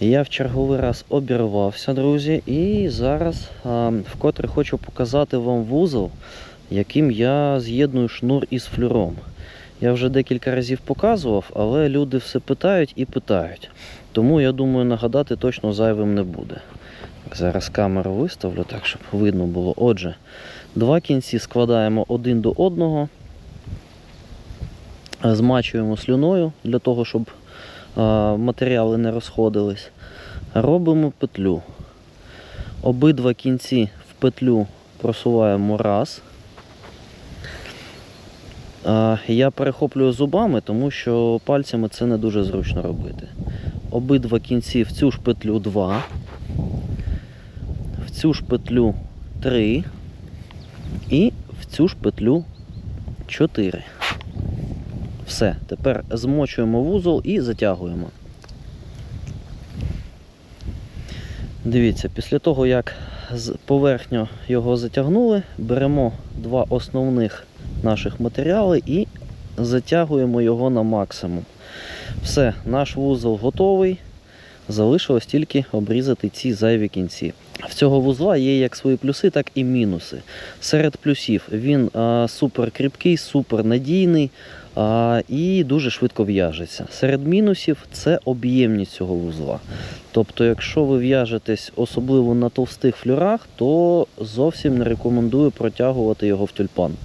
Я в черговий раз обірвався, друзі, і зараз а, вкотре хочу показати вам вузол, яким я з'єдную шнур із флюром. Я вже декілька разів показував, але люди все питають і питають. Тому я думаю, нагадати точно зайвим не буде. Зараз камеру виставлю так, щоб видно було. Отже, два кінці складаємо один до одного, змачуємо слюною для того, щоб матеріали не розходились. Робимо петлю. Обидва кінці в петлю просуваємо раз. Я перехоплюю зубами, тому що пальцями це не дуже зручно робити. Обидва кінці в цю ж петлю 2, в цю ж петлю 3 і в цю ж петлю 4. Все, тепер змочуємо вузол і затягуємо. Дивіться, після того, як з поверхню його затягнули, беремо два основних наших матеріали і затягуємо його на максимум. Все, наш вузол готовий. Залишилось тільки обрізати ці зайві кінці. В цього вузла є як свої плюси, так і мінуси. Серед плюсів він а, супер кріпкий, супер надійний а, і дуже швидко в'яжеться. Серед мінусів це об'ємність цього вузла. Тобто, якщо ви в'яжетесь особливо на товстих флюрах, то зовсім не рекомендую протягувати його в тюльпан.